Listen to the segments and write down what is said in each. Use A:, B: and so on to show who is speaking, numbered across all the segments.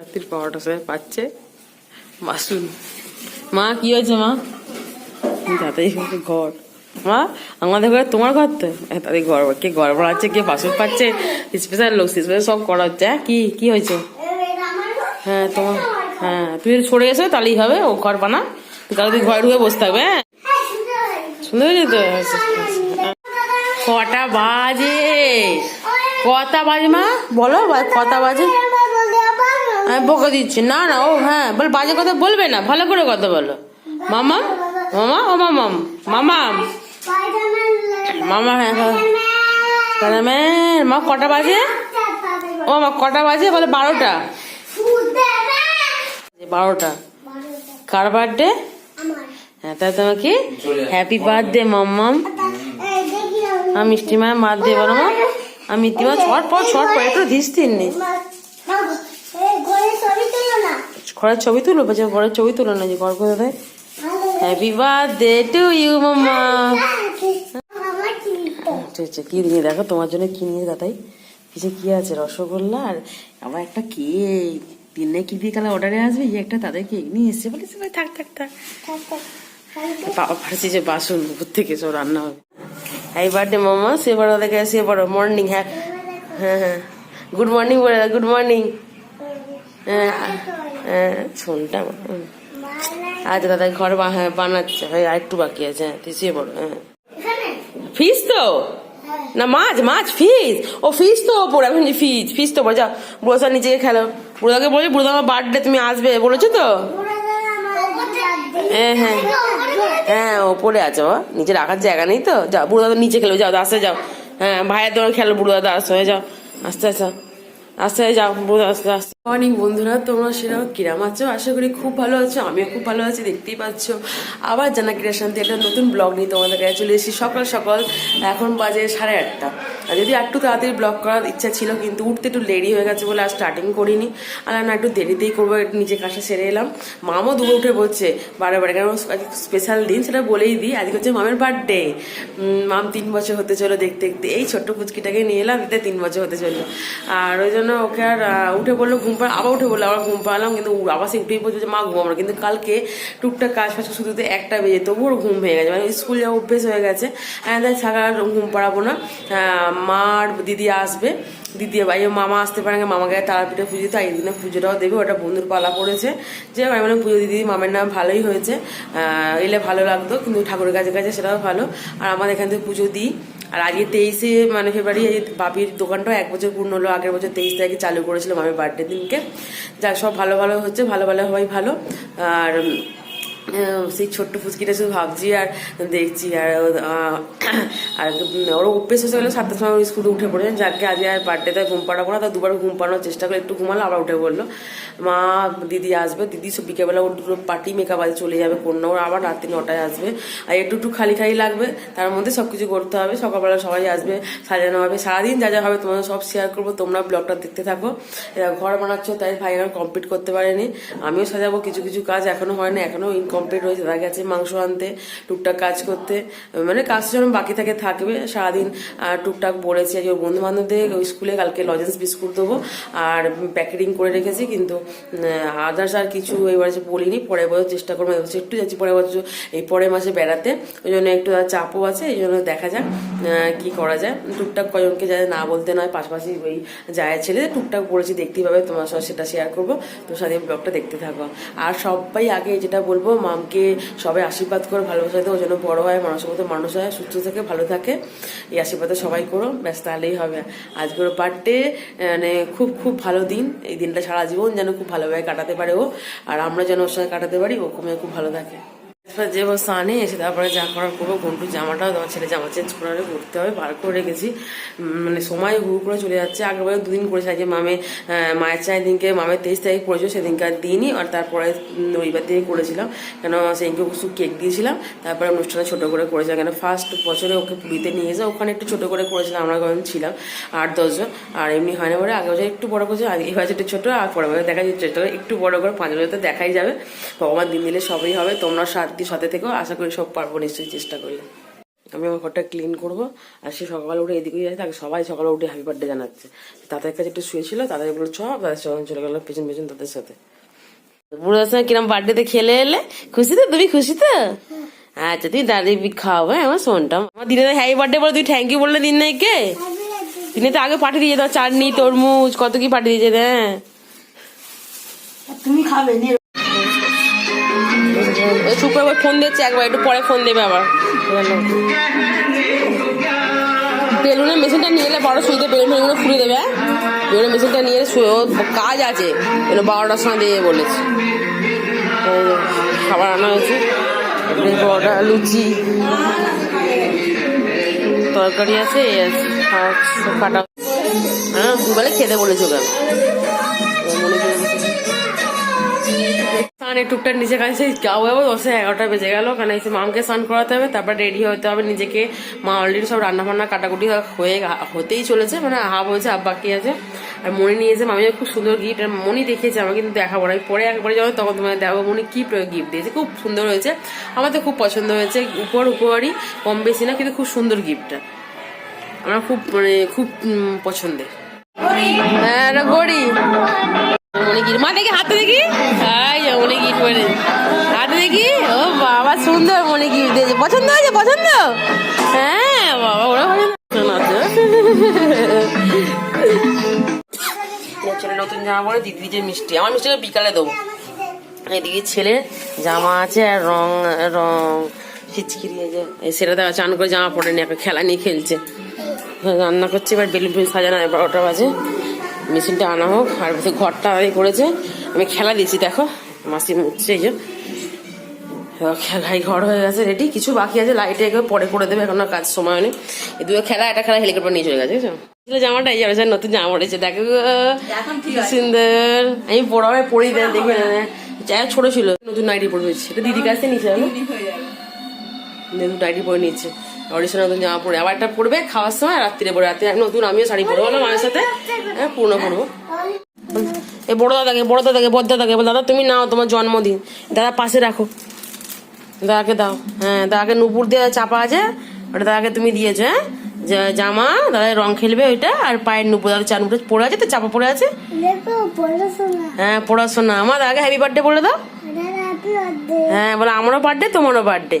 A: রাত্রির পাওয়াটা সবাই পাচ্ছে মাসুল। মা, কি হয়েছে মা? দাদাই ঘর। মা, আমাদের ঘরে, তোমার ঘর তো? তাদের ঘর, কে ঘর বানাচ্ছে, কে বাসন পাচ্ছে? স্পেশাল লোক স্পেশাল সব করা হচ্ছে। হ্যাঁ কি কি হয়েছে? হ্যাঁ তোমার হ্যাঁ তুমি সরে এসো, তাহলেই হবে। ও ঘর বানা। তাহলে তুই ঘরে ঢুকে বসে থাকবে হ্যাঁ? শুনতে পেয়েছি তো। কটা বাজে? কটা বাজে মা? বলো, কটা বাজে? আমি বকে দিচ্ছি। না না, ও হ্যাঁ বল, বাজে কথা বলবে না, ভালো করে কথা বলো। মামা মামা, ও মামাম মামাম মামা হ্যাঁ হ্যাঁ। মা, কটা বাজে? ও, মা, কটা বাজে? বলে বারোটা। বারোটা। কার বার্থডে হ্যাঁ তাই তোমাকে হ্যাপি বার্থডে মাম্মাম আমি মিষ্টি মায়ের বার্থডে বলো, মা। আমি মিষ্টি মা ছট পর ছট পর একটু ধিস তিন নেই ঘরের ছবি তুলো, বলছে ঘরের ছবি তুলো না, যে ঘর করে কোথায় হ্যাপি বার্থডে টু ইউ মাম্মা আচ্ছা আচ্ছা কি নিয়ে, দেখো তোমার জন্য কী নিয়ে দাদাই। কিছু কী আছে, রসগোল্লা আর আবার একটা কেক। দিনে কি দিয়ে কালে অর্ডারে আসবে? একটা তাদের কেক নিয়ে এসছে বলে ভাই থাক থাক থাক। বাবা ফার্সি যে বাসন উপর থেকে সব রান্না হবে। হ্যাপি বার্থডে মামা সে বড় দেখে, সে বড়। মর্নিং হ্যাঁ হ্যাঁ হ্যাঁ। গুড মর্নিং বলে গুড মর্নিং হ্যাঁ হ্যাঁ শোনটা আচ্ছা দাদা ঘর হ্যাঁ বানাচ্ছে। ভাই আর একটু বাকি আছে। হ্যাঁ তুই শুয়ে পড়ো হ্যাঁ ফিস তো? না মাছ মাছ ফিস। ও ফিস তো ওপরে। এখন ফিস ফিস তো ওপরে। যাও বুড়োদা নিচে খেলো। বুড়োদাকে বলে বুড়োদা আমার বার্থডে তুমি আসবে। বলেছ তো? হ্যাঁ হ্যাঁ। হ্যাঁ ওপরে আছে বাবা। নিচে রাখার জায়গা নেই তো? যাও বুড়ো দাদা নিচে খেলো। যাও আস্তে যাও। হ্যাঁ ভাইয়ের তোমার খেলো বুড়ো দাদা। আসতে হয়ে যাও। আস্তে আস্তে। আস্তে যাও আস্তে আস্তে মর্নিং বন্ধুরা, তোমরা সেরকম কিরাম আছো? আশা করি খুব ভালো আছো, আমিও খুব ভালো আছি, দেখতেই পাচ্ছ। আবার জানা ক্রীড়া শান্তি, একটা নতুন ব্লগ নিয়ে তোমাদের কাছে চলে এসেছি সকাল সকাল, এখন বাজে সাড়ে আটটা। আর যদি একটু তাড়াতাড়ি ব্লগ করার ইচ্ছা ছিল, কিন্তু উঠতে একটু লেডি হয়ে গেছে বলে আর স্টার্টিং করিনি। আর না একটু দেরিতেই করব, একটু নিচে কাজটা সেরে এলাম। মামও দুপুরে উঠে বলছে, বারে বারে কারণ স্পেশাল দিন? সেটা বলেই দিই। আজকে হচ্ছে মামের বার্থডে মাম তিন বছর হতে চলো দেখতে দেখতে। এই ছোট্ট পুচকিটাকে নিয়ে এলাম, এতে তিন বছর হতে চলল। আর ওই জন্য ওকে আর উঠে বলল ঘুম পা আবার উঠে বলল, আবার ঘুম পাড়ালাম, কিন্তু আবার সে উঠেই বলছে মা ঘুমাবো কিন্তু কালকে টুকটাক কাজ ফাজ শুধুতে একটা বেজে তবু ওর ঘুম ভেঙে গেছে। মানে স্কুল যাওয়া অভ্যেস হয়ে গেছে। হ্যাঁ তাই ছাড়া ঘুম পাড়াবো না। মা আর দিদি আসবে। দিদি ভাই মামা আসতে পারে মামাকে তারাপীঠে পুজো তো এই দিনে পুজোটাও দেবে, ওটা বন্ধুর পালা পড়েছে। যে আমি মানে পুজো দিদি, মামের নাম ভালোই হয়েছে। এলে ভালো লাগতো, কিন্তু ঠাকুরের কাছে কাছে সেটাও ভালো। আর আমাদের এখান থেকে পুজো দিই। আর আজকে তেইশে মানে ফেব্রুয়ারি, এই বাপির দোকানটাও এক বছর পূর্ণ হলো, আগের বছর তেইশ তারিখে চালু করেছিলাম আমি বার্থডে দিনকে। যা সব ভালো ভালো হচ্ছে, ভালো ভালো হওয়াই ভালো। আর সেই ছোট্ট ফুচকিটা শুধু ভাবছি আর দেখছি। আর আর ওর অভ্যেস হয়ে গেলো সাতটার সময় স্কুলে উঠে পড়েছে যাকে আজকে আর বার্থডেতে ঘুম পাড়াবো না তা দুবার ঘুম পাড়ানোর চেষ্টা করে একটু ঘুমালো, আবার উঠে বলল মা, দিদি আসবে, দিদি সব বিকেলবেলা ওর দুটো পার্টি মেকআপ আছে চলে যাবে কন্যা ওর আবার রাত্রি নটায় আসবে। আর একটু একটু খালি খালি লাগবে, তার মধ্যে সব কিছু করতে হবে, সকালবেলা সবাই আসবে, সাজানো হবে, সারাদিন যা যা হবে তোমাদের সব শেয়ার করব, তোমরা ব্লগটা দেখতে থাকো। ঘর বানাচ্ছো, তাই এখন কমপ্লিট করতে পারেনি। আমিও সাজাবো, কিছু কিছু কাজ এখনও হয়নি এখনও ইনকমপ্লিট হয়েছে তারা গেছে মাংস আনতে, টুকটাক কাজ করতে। মানে কাজ যেমন বাকি থাকে থাকবে। সারাদিন টুকটাক বলেছে যে বন্ধু বান্ধবদের ওই স্কুলে কালকে লজেন্স বিস্কুট দেবো আর প্যাকেটিং করে রেখেছি, কিন্তু আদার্স আর কিছু এবার বলিনি, পরের বছর চেষ্টা করব একটু যাচ্ছি পরের বছর, এই পরের মাসে বেড়াতে। ওই জন্য একটু চাপও আছে, এই জন্য দেখা যাক কি করা যায়। টুকটাক কজনকে যাতে না বলতে নয়, পাশাপাশি ওই যায় ছেলে টুকটাক বলেছি, দেখতেই পাবে, তোমার সাথে সেটা শেয়ার করব। তোমার সাথে ব্লগটা দেখতে থাকো। আর সবাই আগে যেটা বলব, মামকে সবাই আশীর্বাদ করে, ভালোবাসা দেয় ওই জন্য বড় হয়, মানুষের মতো মানুষ হয়, সুস্থ থাকে ভালো থাকে। এই আশীর্বাদ সবাই করো ব্যস্ত তাহলেই হবে। আজকের বার্থডে মানে খুব খুব ভালো দিন। এই দিনটা সারা জীবন যেন খুব ভালোভাবে কাটাতে পারে ও। আর আমরা যেন ওর সঙ্গে কাটাতে পারি, ও খুব ভালো থাকে। যে আনে এসে তারপরে যা করার করব। ঘন্টু জামাটাও তোমার ছেলে জামা চেঞ্জ করে করতে হবে, বার করে রেখেছি। মানে সময় হু করে চলে যাচ্ছে। আগেরবারে দুদিন করেছে, আজকে মামে মায়ের চাই দিনকে, মামের তেইশ তারিখ পড়েছিল, সেদিনকে আর দিইনি, আর তারপরে রবিবার থেকে করেছিলাম। কেন সেদিনকে কিছু কেক দিয়েছিলাম, তারপরে অনুষ্ঠানে ছোটো করে করেছিলাম। কেন ফার্স্ট বছরে ওকে পুরীতে নিয়ে এসে ওখানে একটু ছোটো করে করেছিলাম, আমরা কখন ছিলাম, আট দশজন আর এমনি হয় না বলে আগে বছর একটু বড় করেছে এই বছর একটু ছোট, আর পরে বছর দেখা যাচ্ছে একটু বড় করে, পাঁচ বছর তো দেখাই যাবে। ভগবান দিন দিলে সবই হবে, তোমরা সাথে সাথে থেকেও আশা করি সব পারব, নিশ্চয়ই চেষ্টা করলে। আমি আমার ঘরটা ক্লিন করব, আর সে সকালে উঠে এদিকে যাচ্ছে তাকে সবাই সকালে উঠে হ্যাপি বার্থডে জানাচ্ছে। তাদের কাছে একটু শুয়েছিল, তাদের বলল, চ, তাদের সঙ্গে চলে গেলো, পেছন পেছন তাদের সাথে। বুড়োর সঙ্গে কিরম বার্থডেতে খেলে এলে? খুশি তো? তুমি খুশি তো? আচ্ছা তুই দাঁড়িয়ে খাও হ্যাঁ আমার শোনটা আমার দিনে হ্যাপি বার্থডে বলে তুই থ্যাংক ইউ বললে দিন নাই কে? দিনে তো আগে পাঠিয়ে দিয়ে যেত চাটনি, তরমুজ, কত কি পাঠিয়ে দিয়ে যেত হ্যাঁ।
B: তুমি খাবে
A: চুপ ফোন দিচ্ছে, একবার একটু পরে ফোন দেবে আবার। বেলুনের মেশিনটা নিয়ে এলে বড় সুইতে বেলুন ফেলুন ফুলে দেবে হ্যাঁ? বেলুনের মেশিনটা নিয়ে কাজ আছে এগুলো বারোটার সময় দিয়ে বলেছে। খাবার আনা হয়েছে বড়টা লুচি, তরকারি আছে কাটা হ্যাঁ দুবেলে খেতে বলেছে ওকে। স্নানের টুকটাক নিচে কাছে যাব যাব দশে এগারোটা বেজে গেল। কারণ এসে মামকে স্নান করাতে হবে, তারপর রেডি হতে হবে নিজেকে। মা অলরেডি সব রান্না বান্না কাটাকুটি হয়ে হতেই চলেছে মানে হাফ হয়েছে হাফ বাকি আছে? আর মনে নিয়েছে মামি খুব সুন্দর গিফট আর মনি দেখিয়েছে আমাকে কিন্তু দেখাবো না। আমি পরে একবারে যাব, তখন তোমার দেখো মনে কি গিফট দিয়েছে, খুব সুন্দর হয়েছে। আমার তো খুব পছন্দ হয়েছে উপর উপহারই কম বেশি না, কিন্তু খুব সুন্দর গিফটটা আমার খুব মানে খুব পছন্দের। হ্যাঁ গড়ি মনে গিট মা দেখি, হাতে দেখি? দিয়েছে পছন্দ হয়েছে, পছন্দ? হ্যাঁ বাবা, ওরা ছেলে নতুন জামা পরে দিদি যে মিষ্টি, আমার মিষ্টিটা বিকালে দেবো। এদিকে ছেলে জামা আছে আর রং রং আছে এই সেটা দেখা, চান করে জামা পরে নিয়ে খেলা নিয়ে খেলছে। রান্না করছে, এবার বেলুন ফেলুন সাজানো বারোটা বাজে। মেশিনটা আনা হোক, আর ঘরটা করেছে। আমি খেলা দিয়েছি, দেখো, মাসি মুছছে, এই যে। এবার খেলাই ঘর হয়ে গেছে রেডি কিছু বাকি আছে লাইটে এগুলো পরে করে দেবে এখন আর কাজ সময় নেই এই দুটো খেলা একটা খেলা হেলিকপ্টার নিয়ে চলে গেছে বুঝছ? জামাটা এই যাবে নতুন জামা পড়েছে দেখো সুন্দর। আমি পড়াবে পড়ি দেন দেখে চায় ছোট ছিল। নতুন নাইটি পড়বে সেটা দিদির কাছে নিয়েছে? নতুন নাইটি পরে নিচ্ছে অডিশন নতুন জামা পরে। আবার একটা পড়বে খাওয়ার সময় রাত্রিরে পরে রাত্রে নতুন আমিও শাড়ি পরবো বললাম মায়ের সাথে। হ্যাঁ পুরনো পরবো। এই বড় দাদাকে বড় দাদাকে বড় দাদাকে বল দাদা তুমি নাও তোমার জন্মদিন। দাদা পাশে রাখো। দাদাকে দাও হ্যাঁ দাদাকে নুপুর দিয়ে চাপা আছে ওটা দাদাকে তুমি দিয়েছ হ্যাঁ জামা দাদা রং খেলবে ওইটা আর পায়ের নুপুর দাদা চার নুপুর পড়ে আছে তো চাপা পড়ে আছে হ্যাঁ পড়াশোনা আমার দাদাকে হ্যাপি বার্থডে বলে দাও হ্যাঁ বলে আমারও বার্থডে তোমারও বার্থডে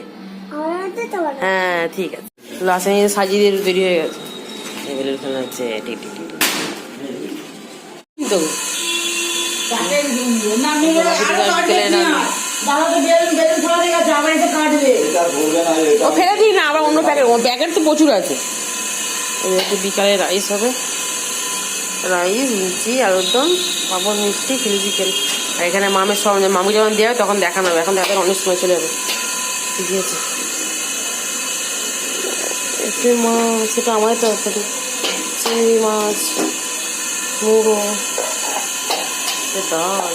A: হ্যাঁ ঠিক আছে লাস্টে সাজিয়ে দিয়ে তৈরি হয়ে গেছে খেলা হচ্ছে ঠিক ঠিক ঠিক তো ও ফেলে দিই না আবার অন্য প্যাকেট ও প্যাকেট তো প্রচুর আছে। একটু বিকালে রাইস হবে। রাইস লুচি আলুর দম পাপড় মিষ্টি চিলি চিকেন আর এখানে মামের সব মামু যখন দেওয়া হয় তখন দেখানো হবে। এখন দেখাতে অনেক সময় চলে যাবে। ঠিকই আছে। একটু মাছ সেটা আমাদের তরকারি চিংড়ি মাছ মুড়ো ডাল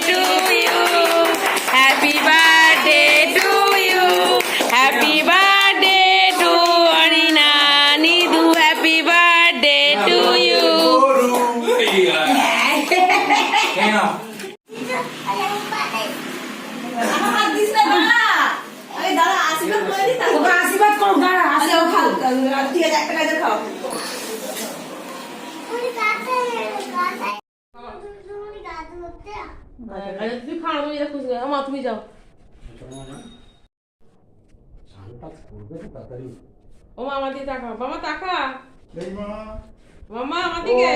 B: আমার দিস না দাঁড়া আরে দাঁড়া আশীর্বাদ করে দাঁড়া
A: যাও ও মা আমার দিকে তাকা মামা তাকা মামা আমার দিকে।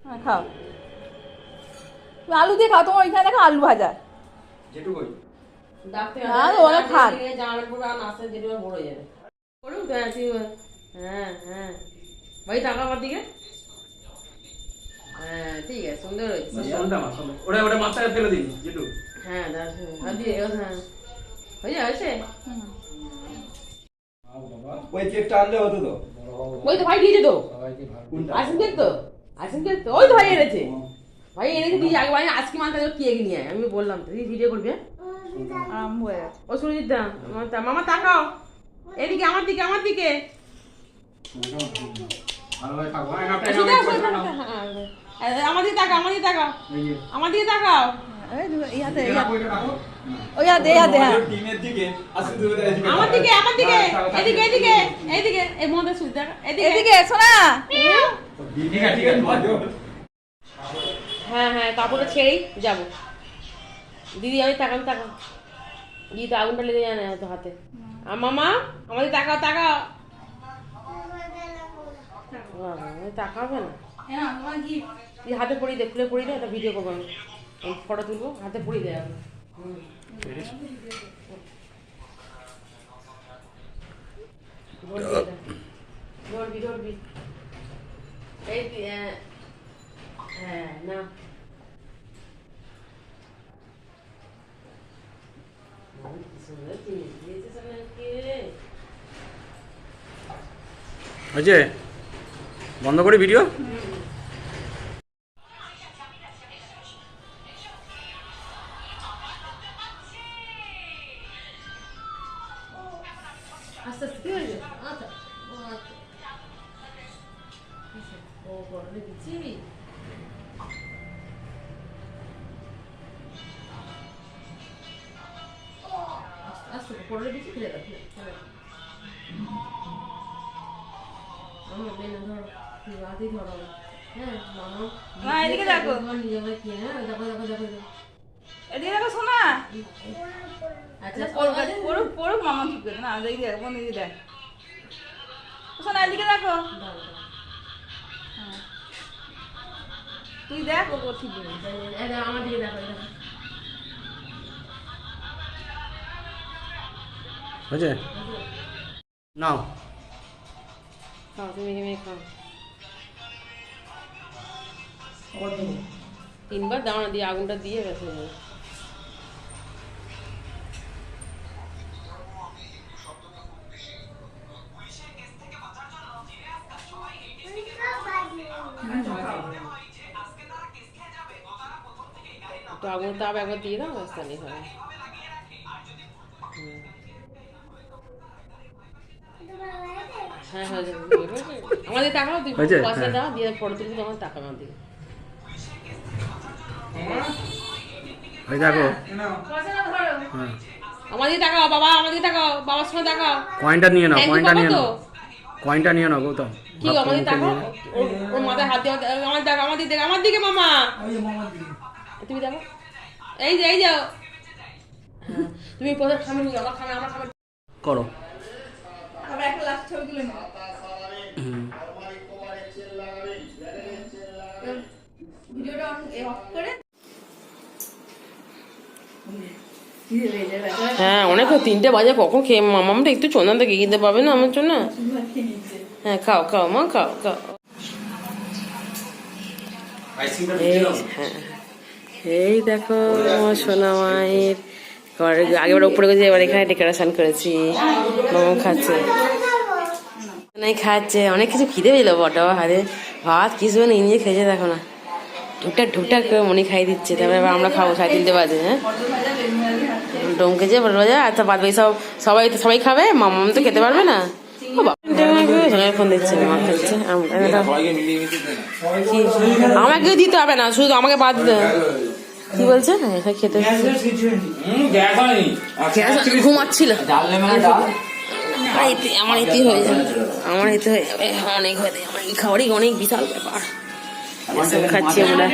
B: হ্যাঁ, খাও। আলু দিয়ে খাও তোমার ওইখানে দেখো আলু ভাজা। ওরা খান।
A: হয়ে হয়। হ্যাঁ হ্যাঁ। ভাই টাকা আমার দিকে। হ্যাঁ ঠিক আছে সুন্দর হয়েছে
C: ওটা ওটা মাছটা ফেলে দিন যেটু
A: হ্যাঁ দাঁড়া, দিয়ে হ্যাঁ। হয়েছে? হয়েছে
C: ওই কেকটা আনলে হতো তো।
A: ওই তো ভাই দিয়েছে তো। তো। ওই তো ভাই এনেছে। ভাই এনেছে দিয়ে আগে ভাই আজকে নিয়ে। আয়। আমি বললাম তো ভিডিও করবি হ্যাঁ?
B: আরম্ভ হয়ে গেছে
A: ও সুরজিৎ দা আমার মামা তাকাও। এদিকে আমার দিকে আমার দিকে।
C: হ্যাঁ,
A: হ্যাঁ। আমার দিকে তাকাও আমার দিকে তাকাও। আমার দিকে তাকাও।
B: হ্যাঁ।
C: টিমের দিকে আসলে তুমি এদিকে।
A: আমার দিকে আমার দিকে
C: হ্যাঁ, থাকো, থাকো।
A: এদিকে এদিকে এদিকে এই মধ্যে সুবিধা এদিকে।
B: এদিকে শোনা
C: ঠিক আছে ঠিক আছে
A: হ্যাঁ হ্যাঁ কাপড়টা ছেড়েই যাব। দিদি আমি তাকাম তাকাও দিদি তো আগুনটা লেগে যায় না তো হাতে। আর মামা আমাদের তাকাও তাকাও। তাকাবে। না
B: হ্যাঁ
A: হাতে পড়িয়ে দে খুলে পড়িয়ে দে একটা ভিডিও করব আমি। ফটো তুলবো হাতে পড়িয়ে। ধরবি এই হ্যাঁ হ্যাঁ না।
C: হয়েছে বন্ধ করি ভিডিও
A: আস্তে পড়লে দিচ্ছি ফেলে দাও। ফেলে ফেলে দাও। আমার ধরো। হাতেই ধরো হ্যাঁ মামা
B: এদিকে দেখো।
A: নিজে কি হ্যাঁ দেখো দেখো দেখো
B: এদিকে দেখো শোনা
A: আচ্ছা
B: পড়ুক পড়ুক পড়ুক মামা কি করে। না দেখি দেখ বন্ধু দিদি দেখ। শোনা এদিকে দেখো।
A: দাও।
B: তুই দেখ ও ও ঠিক দেবে
A: এই দেখো, আমার দিকে দেখো
C: হয়েছে নাও।
A: খাও, তুমি খাও। তিনবার দাঁড়া দিয়ে আগুনটা দিয়ে ব্যাস হয়ে। একটু আগুন তাপ একবার দিয়ে দাও ব্যাস তাহলেই হবে হুম। হ্যাঁ হয়ে যাবে আমাদের তাকাও তুই পয়সা
C: হ্যাঁ।
A: দাও দিয়ে ফটো তুলবি তখন তাকাও আমার দিকে
C: ওই দেখো। হ্যাঁ।
A: আমাদের তাকাও বাবা আমাদের তাকাও বাবার সঙ্গে তাকাও।
C: কয়েনটা নিয়ে নাও কয়েনটা নিয়ে নাও। কয়েনটা নিয়ে নাও গৌতম।
A: কি আমাদের
C: মুখে
A: তাকাও? ওর মাথায় হাত দিয়ে আমার দেখো আমার দিকে দেখো আমার দিকে মামা। তুমি দেখো। এই যে এই যাও হ্যাঁ, তুমি কোথায় খাবে আমার খাবে আমার খাবে
C: করো।
A: হ্যাঁ অনেক তিনটে বাজে কখন খেয়ে মামামটা একটু চন্দন থেকে কিনতে পাবে না আমার জন্য? হ্যাঁ খাও খাও, মা, খাও খাও। এই হ্যাঁ। দেখো সোনা মায়ের ঘরে উপরে গেছে এবার এখানে ডেকোরেশন করেছি। মামা খাচ্ছে। নাই খাচ্ছে অনেক কিছু খিদে পেল বটো হাতে। ভাত কিছু না নিয়ে খেয়েছে দেখো না। ঢুকটাক ঢুকটাক করে মনে খাইয়ে দিচ্ছে তারপরে এবার আমরা খাব সাড়ে তিনটে বাজে হ্যাঁ? ডমকেছে বাদ বাকি সব সবাই তো সবাই খাবে? মামাম তো খেতে পারবে না? ফোন দিচ্ছে আমাকে দিতে হবে না শুধু আমাকে বাদ দিতে। কি বলছে? হ্যাঁ, খেতে ঘুমাচ্ছিল। আমার এতে আমার এতে হয়ে যাবে। আমার এতে হয়ে যাবে। অনেক হয়ে যাবে। খাবারই অনেক বিশাল ব্যাপার। খাচ্ছি আমরা।